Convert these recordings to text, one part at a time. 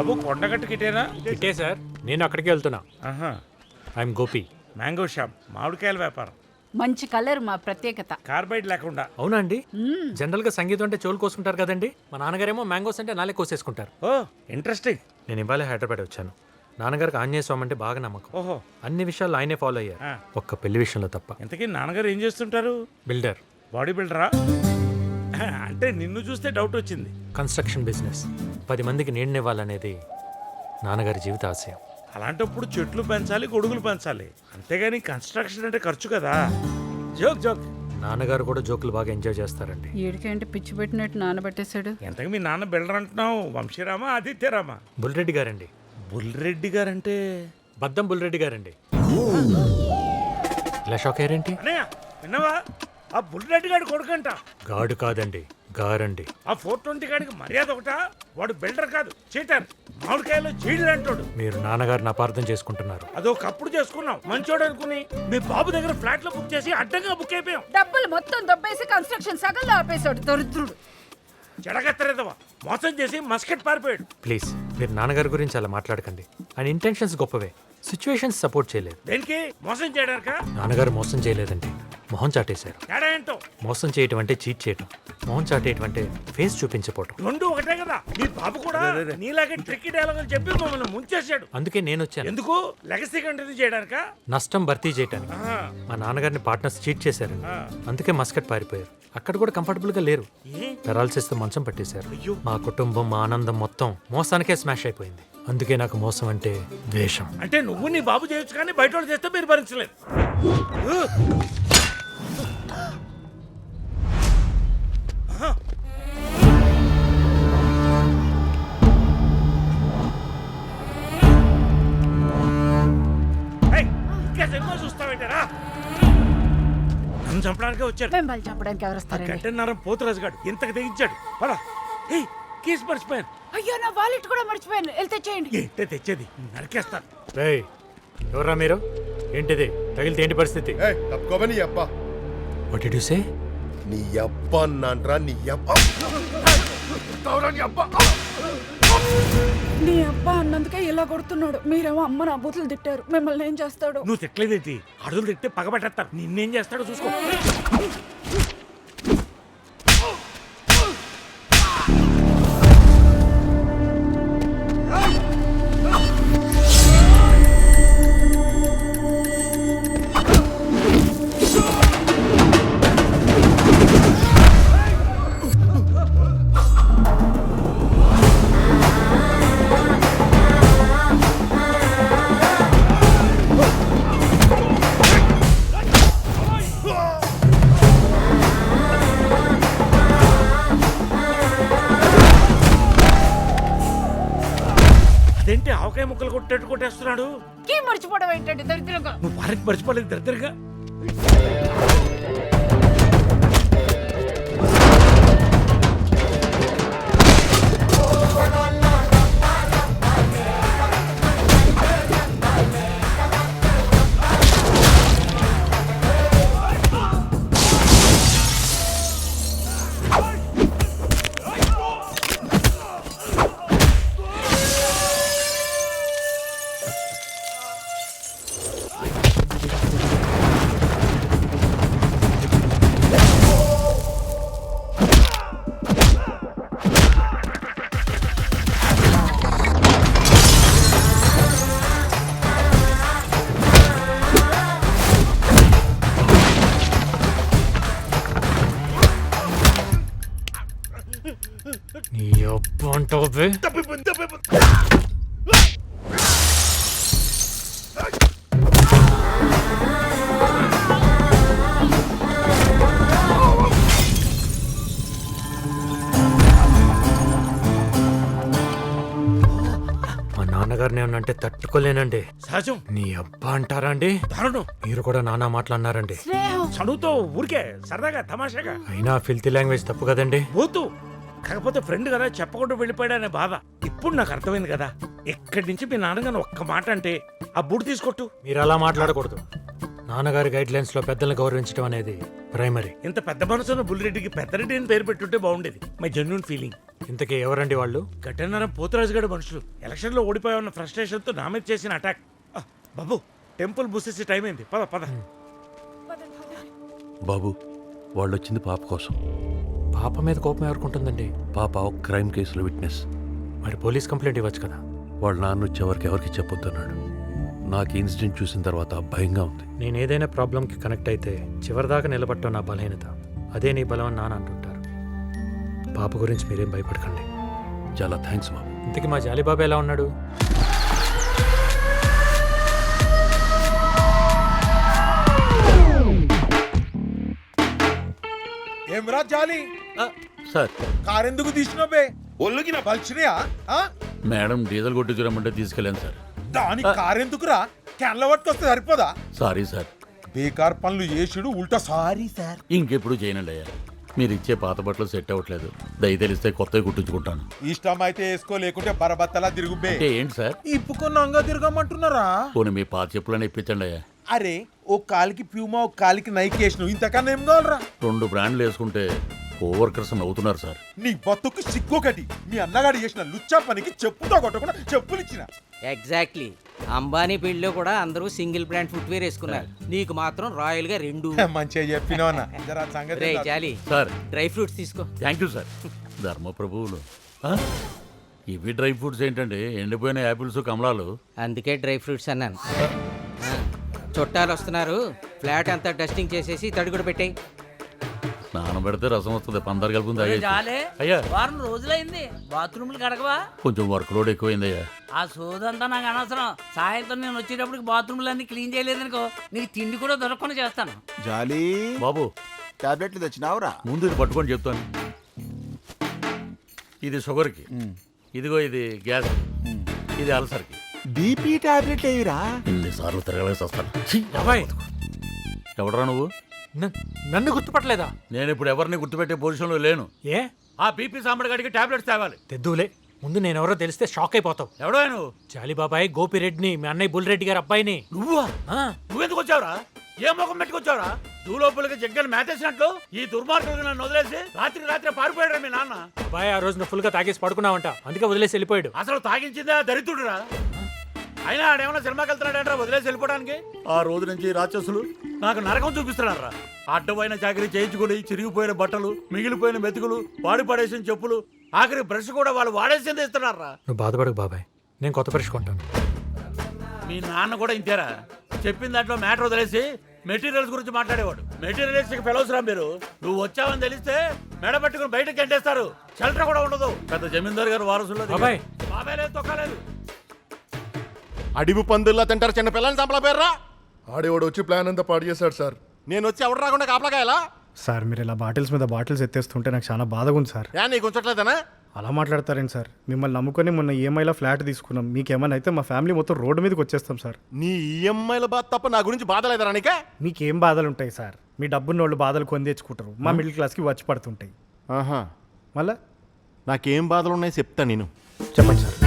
బాబు కొండగట్టు కిటేనా? ఇటే సార్ నేను అక్కడికి వెళ్తున్నా. ఆహా. ఐఎమ్ గోపి. మ్యాంగో షాప్ మామిడికాయల వ్యాపారం. మంచి కలర్ మా ప్రత్యేకత. కార్బైడ్ లేకుండా. అవునా అండి? జనరల్గా సంగీతం అంటే చెవులు కోసుకుంటారు కదండి? మా నాన్నగారేమో మ్యాంగోస్ అంటే నాలే కోసేసుకుంటారు. ఓ ఇంట్రెస్టింగ్. నేను ఇవాళ హైదరాబాద్ వచ్చాను. నాన్నగారికి ఆంజనేయ స్వామి అంటే బాగా నమ్మకం. ఓహో. అన్ని విషయాలు ఆయనే ఫాలో అయ్యారు. ఆ. ఒక్క పెళ్ళి విషయంలో తప్ప. ఇంతకీ నాన్నగారు ఏం చేస్తుంటారు? బిల్డర్. బాడీ బిల్డరా? అంటే నిన్ను చూస్తే డౌట్ వచ్చింది. కన్స్ట్రక్షన్ బిజినెస్ పది మందికి నీడనివ్వాలనేది నాన్నగారి జీవిత ఆశయం. అలాంటప్పుడు చెట్లు పెంచాలి గొడుగులు పెంచాలి. అంతేగాని కన్స్ట్రక్షన్ అంటే ఖర్చు కదా. జోక్ జోక్ నాన్నగారు కూడా జోకులు బాగా ఎంజాయ్ చేస్తారండి. ఏడికేంటి పిచ్చి పెట్టినట్టు నానబెట్టేశాడు ఎంతకు మీ నాన్న బిల్డర్ అంటున్నావు? వంశీరామా ఆదిత్యరామా? బుల్రెడ్డి గారండి. బుల్రెడ్డి గారంటే? బద్దం బుల్రెడ్డి గారండి. ఇలా షాక్ అయ్యారేంటి? విన్నావా? ఆ బుల్రెడ్డి గారి కొడుకంట. గాడు కాదండి గారండి. ఆ ఫోర్ ట్వంటీ గాడికి మర్యాద ఒకటా? వాడు బిల్డర్ కాదు చీటర్. మామిడికాయలో చీడలు అంటాడు. మీరు నాన్నగారిని అపార్థం చేసుకుంటున్నారు. అదో కప్పుడు చేసుకున్నాం. మంచోడు అనుకుని మీ బాబు దగ్గర ఫ్లాట్లో బుక్ చేసి అడ్డంగా బుక్ అయిపోయాం. డబ్బులు మొత్తం దొబ్బేసి కన్స్ట్రక్షన్ సగంలో ఆపేశాడు దరిద్రుడు. చెడగత్తరేదవా మోసం చేసి మస్కెట్ పారిపోయాడు. ప్లీజ్ మీరు నాన్నగారి గురించి అలా మాట్లాడకండి. ఆయన ఇంటెన్షన్స్ గొప్పవే. సిచ్యువేషన్స్ సపోర్ట్ చేయలేదు. దేనికి? మోసం చేయడానిక? నాన్నగారు మోసం చేయలేదండి. మొహం చాటేశారు. తేడా ఏంటో? మోసం చేయటం అంటే చీట్ చేయటం. మొహం చాటేయటం అంటే ఫేస్ చూపించపోవటం. రెండు ఒకటే కదా. మీ బాబు కూడా నీలాగే ట్రిక్కీ డైలాగులు చెప్పి మమ్మల్ని ముంచేశాడు. అందుకే నేను వచ్చాను. ఎందుకు? లెగసీ కంటిన్యూ చేయడానిక? నష్టం భర్తీ చేయటానికి. మా నాన్నగారిని పార్ట్నర్స్ చీట్ చేశారు అందుకే మస్కట్ పారిపోయారు. అక్కడ కూడా కంఫర్టబుల్గా లేరు. పెరాల్సిస్ మంచం పట్టేశారు. అయ్యో. మా కుటుంబం మా ఆనందం మొత్తం మోసానికే స్మాష్ అయిపోయింది. అందుకే నాకు మోసం అంటే ద్వేషం. అంటే నువ్వు నీ బాబు చేయొచ్చు కానీ బయట వాళ్ళు చేస్తే మీరు భరించలేదు చంపడానికే వచ్చారు. వెంబల్ చెప్పడానికి ఎవరు వస్తారండి? గంటన్నరం పోతురాజు గాడు ఇంతకు తెగించాడు. పదా. ఏయ్ కేసు మర్చిపోయాను. అయ్యో నా వాలెట్ కూడా మర్చిపోయాను. వెళ్తే తెచ్చేయండి. ఏంటే తెచ్చేది? నరికేస్తాను. రేయ్ ఎవరా మీరు? ఏంటిది? తగిలితే ఏంటి పరిస్థితి? ఏ తప్పుకోవా నీ అబ్బా. వాట్ డిడ్ యు సే నీ అబ్బ అన్నాన్రా నీ అబ్బ. తవరా నీ అబ్బ. నీ అబ్బా అన్నందుకే ఇలా కొడుతున్నాడు. మీరేమో అమ్మ నా బూతులు తిట్టారు. మిమ్మల్ని ఏం చేస్తాడు? నువ్వు తిట్టలేదేంటి? అడుగులు తిట్టి పగబెట్టేస్తారు నిన్నేం చేస్తాడో చూసుకో. కొట్టేస్తున్నాడు. కీ మర్చిపోవడం ఏంటండి దరిద్రంగా? నువ్వు వారికి మర్చిపోలేదు దగ్గరగా మా నాన్నగారిని ఏమన్నా అంటే తట్టుకోలేనండి. సహజం. నీ అబ్బా అంటారా అండి దారుణం. మీరు కూడా నానా మాట్లాడినారండి. చదువుతో ఊరికే సరదాగా తమాషాగా. అయినా ఫిల్తీ లాంగ్వేజ్ తప్పు కదండి? పోతూ కాకపోతే ఫ్రెండ్ కదా చెప్పకుండా వెళ్ళిపోయాడనే బాధ. ఇప్పుడు నాకు అర్థమైంది కదా. ఇక్కడి నుంచి మీ నాన్నగారు ఒక్క మాట అంటే ఆ బుడి తీసుకొట్టు. మీరు అలా మాట్లాడకూడదు. నాన్నగారి గైడ్ లైన్స్లో పెద్దల్ని గౌరవించడం అనేది ప్రైమరీ ఇంత పెద్ద మనసున్న బుల్లిరెడ్డికి పెద్దరెడ్డి అని పేరు పెట్టుంటే బాగుండేది. మై జెన్యున్ ఫీలింగ్ ఇంతకీ ఎవరండి వాళ్ళు? గడ్డన్నరం పోతురాజు గడి మనుషులు. ఎలక్షన్లో ఓడిపోయి ఉన్న ఫ్రస్ట్రేషన్తో నా మీద చేసిన అటాక్. ఆ, బాబు టెంపుల్ బుసేసి టైం అయింది. పద పద. బాబు వాళ్ళు వచ్చింది పాప కోసం. పాప మీద కోపం ఎవరుకుంటుందండి? పాప ఒక క్రైమ్ కేసులో విట్నెస్. మరి పోలీస్ కంప్లైంట్ ఇవ్వచ్చు కదా? వాళ్ళ నాన్న వచ్చేవరకు ఎవరికి చెప్పొద్దన్నాడు. నాకు ఈ ఇన్సిడెంట్ చూసిన తర్వాత భయంగా ఉంది. నేను ఏదైనా ప్రాబ్లంకి కనెక్ట్ అయితే చివరిదాకా నిలబట్టడం నా బలహీనత. అదే నీ బలం అని నాన్న అంటుంటారు పాప గురించి మీరేం భయపడకండి. చాలా థ్యాంక్స్ బాబు. ఇంతకీ మా జాలీబాబు ఎలా ఉన్నాడు? ఏమ్రా జాలి? సార్. కార్ ఎందుకు తీసినవే ఒళ్ళుకి నా పలిచినయా? ఆ? మేడం డీజిల్ కొట్టించరమ్మంటే తీసుకెళ్ళాను సార్. దాని కార్ ఎందుకురా క్యాన్ల పట్టుకొస్తే సరిపోదా? Sorry sir. బేకార్ పనులు చేసుడు ఉల్టా సారీ సార్. ఇంకెప్పుడు చేయనండి అయ్యా. మీరు ఇచ్చే పాత బట్టలు సెట్ అవ్వట్లేదు. దయ తెలిస్తే కొత్తవి కుట్టించుకుంటాను. ఇష్టం అయితే వేసుకో లేకుంటే బరబత్తలా తిరుగుబే. అంటే ఏంటి సార్? ఇప్పుకున్నంగా తిరగమంటున్నారా? పోనీ మీ పాత చెప్పులని ఇప్పించండి అయ్యా. అరే ఓ కాలికి ప్యూమా ఓ కాలికి నైక్ వేసినావు. ఇంతకన్నా ఏం కావాలరా? రెండు బ్రాండ్లు వేసుకుంటే కోవర్కర్స్ నవ్వుతున్నారు సార్. నీ బతుకు సిగ్గొకటి మీ అన్నగాడు చేసిన లుచ్చా పనికి చెప్పుతో కొట్టకుండా చెప్పులు ఇచ్చిన ఎగ్జాక్ట్లీ అంబానీ పెళ్ళిలో కూడా అందరూ సింగిల్ బ్రాండ్ ఫుట్వేర్ వేసుకున్నారు. నీకు మాత్రం రాయల్గా రెండు. మంచిగా జరా సంగతి రే జాలి. సార్. డ్రై ఫ్రూట్స్ తీసుకో. Thank you sir. ధర్మప్రభువులు. ఆ? ఇవి డ్రై ఫ్రూట్స్ ఏంటండి? ఎండిపోయిన యాపిల్స్ కమలాలు. అందుకే డ్రై ఫ్రూట్స్ అన్నాను. ఆ, చుట్టాలు వస్తున్నారు. ఫ్లాట్ అంతా డస్టింగ్ చేసేసి తడిగుడు పెట్టాయి. నానబెడితే రసం వస్తుంది పందరు కలుపుంది. జాలే అయ్యా. వారం రోజులైంది బాత్రూమ్లు కడగవా కొంచెం వర్క్ లోడ్ ఎక్కువైందయ్యా. ఆ సోదంతా నాకు అనవసరం. సాయంత్రం నేను వచ్చేటప్పటికి బాత్రూమ్లు అన్ని క్లీన్ చేయలేదనుకో నీకు తిండి కూడా దొరకకుండా చేస్తాను. జాలి. బాబు. టాబ్లెట్లు తెచ్చినావురా? ముందు ఇది పట్టుకొని చెప్తాను. ఇది షుగర్కి. ఇదిగో ఇది గ్యాస్. ఇది అల్సర్కి. బీపీ టాబ్లెట్లు ఏవిరా? ఇన్నిసార్లు తిరగలేసి వస్తాను. ఎవడరా నువ్వు? నన్ను గుర్తుపట్టలేదా? నేను ఇప్పుడు ఎవరిని గుర్తుపెట్టే పొజిషన్లో లేను. ఏ? ఆ బీపీ సాంబడిగాడికి టాబ్లెట్స్ తేవాలి. తెద్దులే ముందు నేను ఎవరో తెలిస్తే షాక్ అయిపోతావు. ఎవడో నువ్వు జాలీబాబాయ్ గోపిరెడ్డిని మీ అన్నయ్య బుల్రెడ్డి గారి అబ్బాయిని. నువ్వా? నువ్వెందుకు వచ్చావురా? ఏ ముఖం పెట్టుకొచ్చావురా? దూలోపులకి జగ్గలు మేతేసినట్లు ఈ దుర్మార్గులకు నన్ను వదిలేసి రాత్రి రాత్రి పారిపోయాడు మీ నాన్న. అబ్బాయి ఆ రోజు నువ్వు ఫుల్గా తాగేసి పడుకున్నావంట. అందుకే వదిలేసి వెళ్ళిపోయాడు. అసలు తాగించిందే దరిద్రుడురా. అయినా ఆడేమన్నా సినిమాకి వెళ్తున్నాడంటారా వదిలేసి వెళ్ళిపోవడానికి? ఆ రోజు నుంచి రాక్షసులు నాకు నరకం చూపిస్తున్నారా అడ్డమైన చాకరీ చేయించుకుని చిరిగిపోయిన బట్టలు మిగిలిపోయిన మెతుకులు వాడి పడేసిన చెప్పులు ఆఖరి బ్రష్ కూడా వాళ్ళు వాడేసింది ఇస్తున్నారా నువ్వు బాధపడకు బాబాయ్. నేను కొత్త బ్రష్ కొంటాను. మీ నాన్న కూడా ఇంతేరా. చెప్పిన దాంట్లో మ్యాటర్ వదిలేసి మెటీరియల్స్ గురించి మాట్లాడేవాడు. మెటీరియల్స్ ఫెలోస్ రా మీరు. నువ్వు వచ్చావని తెలిస్తే మెడ పట్టుకుని బయటకు గంటేస్తారు. షెల్టర్ కూడా ఉండదు. పెద్ద జమీందార్ గారు వారసుల్లో దిగారు. బాబాయ్. బాబాయ్ లేదు తొక్కలేదు. అడివి పందుల్లా తింటారు చిన్న పిల్లల్ని చంపలా పేర్రా? ఆడేవాడు వచ్చి ప్లాన్ అంతా పాడు చేశాడు సార్. నేను వచ్చి ఎవడు రాకుండా కాపలాకాయలా? సార్ మీరు ఇలా బాటిల్స్ మీద బాటిల్స్ ఎత్తేస్తుంటే నాకు చాలా బాధగా ఉంది సార్. యా నీకు ఉంచట్లేదనా అలా మాట్లాడతారేంటి సార్? మిమ్మల్ని నమ్ముకొని మొన్న ఈఎంఐలో ఫ్లాట్ తీసుకున్నాం. మీకేమైనా అయితే మా ఫ్యామిలీ మొత్తం రోడ్డు మీదకి వచ్చేస్తాం సార్. నీ ఈఎంఐల బాధ తప్ప నా గురించి బాధ లేదరా నీకే? మీకేం బాధలు ఉంటాయి సార్? మీ డబ్బున్న వాళ్ళు బాధలు కొని తెచ్చుకుంటారు. మా మిడిల్ క్లాస్కి వచ్చి పడుతుంటాయి. ఆహా. మళ్ళా? నాకేం బాధలు ఉన్నాయి చెప్తా నేను. చెప్పండి సార్.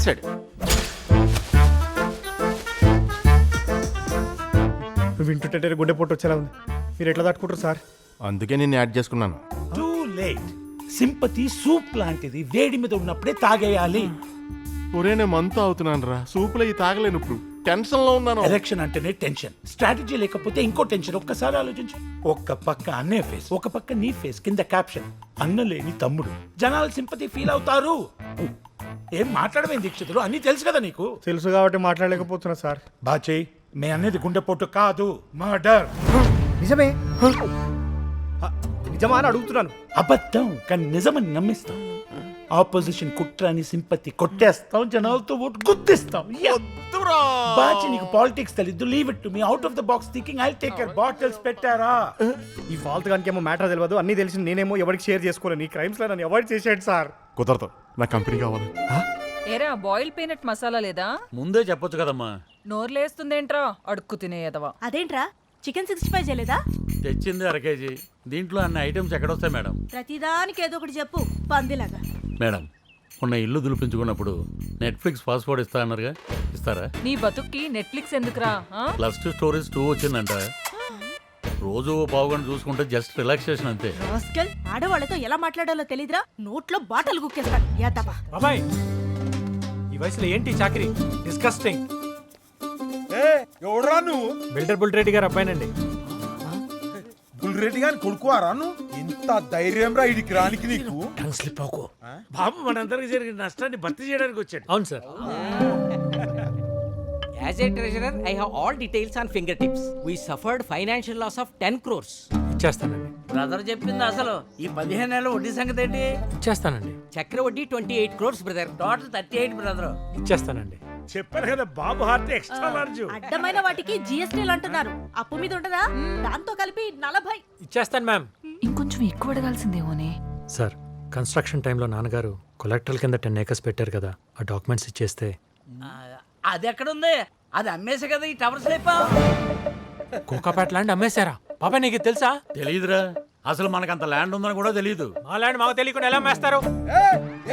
చంపేశాడు వింటుంటే గుండె పొట్టు వచ్చేలా ఉంది. మీరు ఎట్లా తట్టుకుంటారు సార్? అందుకే నేను యాడ్ చేసుకున్నాను. టూ లేట్ సింపతి సూప్ లాంటిది వేడి మీద ఉన్నప్పుడే తాగేయాలి. ఒరే నేను మంతా అవుతున్నాను రా. సూపులో ఈ తాగలేను ఇప్పుడు. టెన్షన్లో ఉన్నాను. ఎలక్షన్ అంటేనే టెన్షన్. స్ట్రాటజీ లేకపోతే ఇంకో టెన్షన్. ఒక్కసారి ఆలోచించు. ఒక్క పక్క అన్నయ్య ఫేస్ ఒక పక్క నీ ఫేస్ కింద క్యాప్షన్. అన్న లేని తమ్ముడు. జనాలు సింపతి ఫీల్ అవుతారు. ఏం మాట్లాడమేం దీక్షితులు? అన్ని తెలుసు కదా నీకు? తెలుసు కాబట్టి మాట్లాడలేకపోతున్నా సార్. బాచే మీ అనేది గుండెపోటు కాదు. మర్డర్. నిజమే. నిజమా అని అడుగుతున్నాను. అబద్ధం కానీ నిజమని నమ్మిస్తాం. ఆపోజిషన్ కుట్రాని సింపతి కొట్టేస్తాం జనాలతో ఓటు గుర్తిస్తాం బాచి నీకు పాలిటిక్స్ తెలీదు. Leave it to me out of the box thinking I take care bottles పెట్టారా? ఈ ఫాల్త్ గానికేమో మ్యాటర్ తెలియదు అన్నీ తెలిసి నేనేమో ఎవరికి షేర్ చేసుకోలేను ఈ క్రైమ్స్లో నన్ను అవాయిడ్ చేసాడు సార్. కుదరదు. నా కంపెనీ కావాలి. ఏరా బాయిల్ పీనట్ మసాలా లేదా? ముందే చెప్పొచ్చు కదమ్మా. నోర్లేస్తుందేంట్రా? అడుక్కు తినేయదవా అదేంట్రా? చికెన్ సిక్స్టీ ఫైవ్ చేయలేదా? తెచ్చింది అర కేజీ. దీంట్లో అన్ని ఐటమ్స్ ఎక్కడొస్తాయి మేడం? ప్రతిదానికి ఏదో ఒకటి చెప్పు పందిలాగా. మేడం మొన్న ఇల్లు దులిపించుకున్నప్పుడు నెట్ఫ్లిక్స్ పాస్వర్డ్ ఇస్తా అన్నారుగా. ఇస్తారా? నీ బతుక్కి నెట్ఫ్లిక్స్ ఎందుకురా? ప్లస్ టూ స్టోరీస్ టూ వచ్చిందంట. రోజు ఓ పావు గంట చూసుకుంటే జస్ట్ రిలాక్సేషన్ అంతే. రాస్కెల్ ఆడవాళ్ళతో ఎలా మాట్లాడాలో తెలీదురా. నోట్లో బాటలు గుక్కేస్తాడు యాదవా బాబాయ్ ఈ వయసులో ఏంటి చాకరీ? డిస్కస్టింగ్ ఏ ఎవడరా నువ్వు? బిల్డర్ బుల్ రెడ్డి గారు అబ్బాయినండి. బుల్రెడ్డి గాని కొడుకువారా నువ్వు? ఇంత ధైర్యం రా ఇడికి రానికి నీకు? టంగ్ స్లిప్ అవ్వకు బాబు మనందరికి జరిగిన నష్టాన్ని భర్తీ చేయడానికి వచ్చాడు. అవును sir. As a treasurer I have all details on finger tips we suffered financial loss of ten crores ఇచ్చేస్తానండి. Brother చెప్పింది అసలు. ఈ పదిహేను నెలల వడ్డీ సంగతి ఏంటి? ఇచ్చేస్తానండి. చక్రవడ్డీ twenty eight crores brother total thirty eight brother ఇచ్చేస్తానండి. చెప్పారు కదా బాబు హార్ట్ ఎక్స్ట్రా లార్జ్. అడ్డమైన వాటికి జిఎస్టీలు అంటున్నారు. అప్పు మీద ఉంటదా? దాంతో కలిపి నలభై. ఇచ్చేస్తాను మ్యామ్. ఇంకొంచెం ఎక్కువ అడగాల్సిందేమోనే. సార్ కన్స్ట్రక్షన్ టైంలో నాన్నగారు కొలెక్టర్ల కింద టెన్ ఏకర్స్ పెట్టారు కదా ఆ డాక్యుమెంట్స్ ఇచ్చేస్తే. అది ఎక్కడుంది? అది అమ్మేసే కదా ఈ టవర్స్ లేపా కోకాపేట ల్యాండ్ అమ్మేశారా? బాబాయ్ నీకు ఇది తెలుసా? తెలియదురా అసలు మనకంత ల్యాండ్ ఉందని కూడా తెలియదు మా ల్యాండ్ మాకు తెలియకుండా ఎలా అమ్మేస్తారు? ఏ,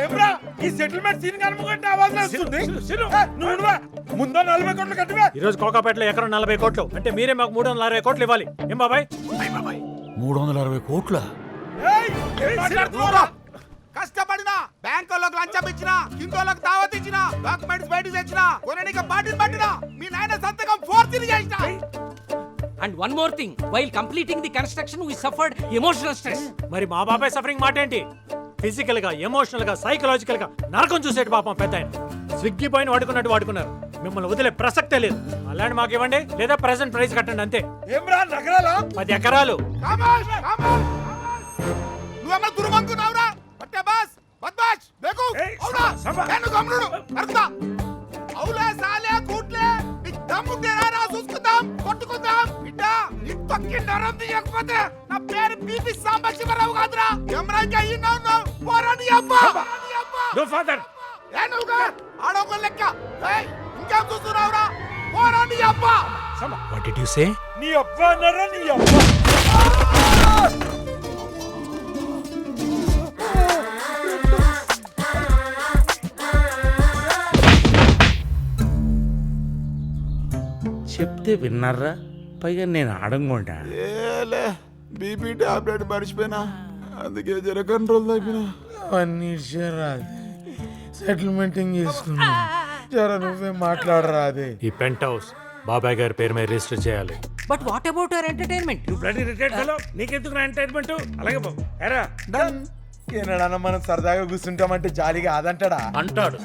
ఏమ్రా? ఈ సెటిల్మెంట్ సీన్ కనుమగంటే ఆవాజ్ వస్తుంది. ఏ, నువ్వు ఉండవా? ముందో నలభై కోట్లు కట్టివే. ఈ రోజు కోకాపేటలో ఎకరం నలభై కోట్లు. అంటే మీరే మాకు మూడు వందల అరవై కోట్లు ఇవ్వాలి. ఏం బాబాయ్? మూడు వందల అరవై కోట్ల? ఏయ్, ఏం మాట్లాడుతున్నావురా? బ్యాంకులకు లంచం ఇచ్చిన కిందోళ్ళకి దావత్ ఇచ్చిన డాక్యుమెంట్స్ బయటకు తెచ్చిన కొనడానికి బాటిల్ పట్టిన మీ నాయన సంతకం ఫోర్త్ చేసిన. And one more thing while completing the construction we suffered emotional stress మరి మా బాబాయ్ సఫరింగ్ మాట ఏంటి ఫిజికల్గా ఎమోషనల్గా సైకలాజికల్గా నరకం చూసేటి పాపం పెద్ద ఆయన. స్విగ్గీ పైన వాడుకున్నట్టు వాడుకున్నారు. మిమ్మల్ని వదిలే ప్రసక్తే లేదు. ల్యాండ్ మాకు ఇవ్వండి లేదా ప్రెసెంట్ ప్రైస్ కట్టండి అంతే. ఏమ్రా నగరాలా? పది ఎకరాలు. బద్మాష్ బేకు అవునా? నేను గమ్నుడు అర్థా అవులే సాలే కూట్లే నీకు దమ్ము తేరా చూసుకుందాం కొట్టుకుందాం. బిడ్డ నీ తొక్కి నరం తీయకపోతే నా పేరు బీపీ సాంబశివరావు కాదురా. ఎమరాజీ అయ్యిందా ఉన్నావు? పోరాని అబ్బా నో ఫాదర్ ఏ నువ్వుగా ఆడొక లెక్క. ఇంకేం చూస్తున్నావురా? పోరాని అబ్బా వాట్ డిడ్ యు సే నీ అబ్బా అన్నారా నీ అబ్బా చెప్తే విన్నారా? పైగా నేను ఆడంగుంటా ఏలే బీపీ టాబ్లెట్ మర్చిపోయినా. అందుకే జర కంట్రోల్ తగ్గిన. అన్ని రాదు సెటిల్మెంటింగ్ చేసుకున్నా. జర నువ్వే మాట్లాడరా అదే. ఈ పెంట్ హౌస్ బాబాయ్ గారి పేరు మీద రిజిస్టర్ చేయాలి. But what about our entertainment నువ్వు బ్లడ్ రిటైర్డ్ ఫెలో నీకెందుకు నా ఎంటర్టైన్మెంట్ అలాగే బాబు ఎరా డన్ ఏనాడన్నా మనం సరదాగా కూర్చుంటామంటే జాలీగా అదంటాడా అంటాడు.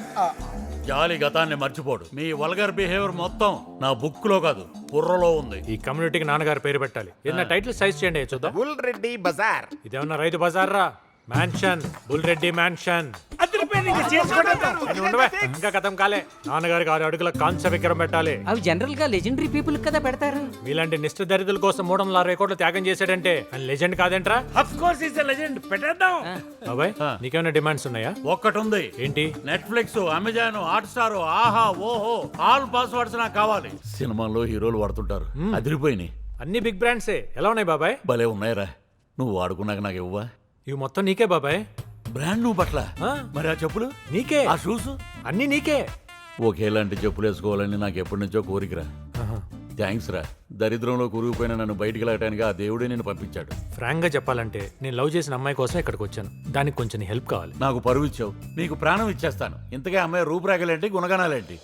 జాలి గతాన్ని మర్చిపోడు. మీ వల్గర్ బిహేవియర్ మొత్తం నా బుక్లో కాదు బుర్రలో ఉంది. ఈ కమ్యూనిటీకి నాన్నగారి పేరు పెట్టాలి. ఏదైనా టైటిల్ సైజ్ చేయండి చూద్దాం. బుల్ రెడ్డి బజార్. ఇదేమన్నా రైతు బజార్ రా మ్యాన్షన్. బుల్ రెడ్డి మ్యాన్షన్ ఇంకా కథం కాలే. నాన్నగారికి ఆరు అడుగుల కాంస్య విగ్రహం పెట్టాలి. అవి జనరల్గా లెజెండరీ పీపుల్ కదా పెడతారు. మీలాంటి నిష్ఠ దరిద్రుల కోసం మూడు వందల అరవై కోట్లు త్యాగం చేశాడంటే లెజెండ్ కాదేంట్రా? అఫ్ కోర్స్ ఇస్ లెజెండ్ పెట్టేద్దాం. బాబాయ్ ఆ. నీకేమైనా డిమాండ్స్ ఉన్నాయా? ఒక్కటి ఉంది ఏంటి? నెట్ఫ్లిక్స్ అమెజాన్ హాట్ స్టార్ ఆహా ఓహో ఆల్ పాస్వర్డ్స్ నాకు కావాలి. సినిమాల్లో హీరోలు వాడుతుంటారు. అదిరిపోయినాయి. అన్ని బిగ్ బ్రాండ్సే. ఎలా ఉన్నాయి బాబాయ్? భలే ఉన్నాయిరా. నువ్వు వాడుకున్నాక నాకు ఇవ్వవా? ఇవి మొత్తం నీకే బాబాయ్. బ్రాండ్ నువ్వు పట్ల. ఆ. మరి ఆ చెప్పులు? నీకే. ఆ షూస్? అన్ని నీకే. ఒకేలాంటి చెప్పులు వేసుకోవాలని నాకు ఎప్పటి నుంచో కోరికరా. థ్యాంక్స్ రా. దరిద్రంలో కూరుకుపోయిన నన్ను బయటికి వెళ్ళటానికి ఆ దేవుడే నేను పంపించాడు. ఫ్రాంక్గా చెప్పాలంటే నేను లవ్ చేసిన అమ్మాయి కోసం ఇక్కడికి వచ్చాను. దానికి కొంచెం హెల్ప్ కావాలి. నాకు పరువు ఇచ్చావు. నీకు ప్రాణం ఇచ్చేస్తాను. ఇంతకే అమ్మాయి రూపురేఖలేంటి గుణగణాలేంటి?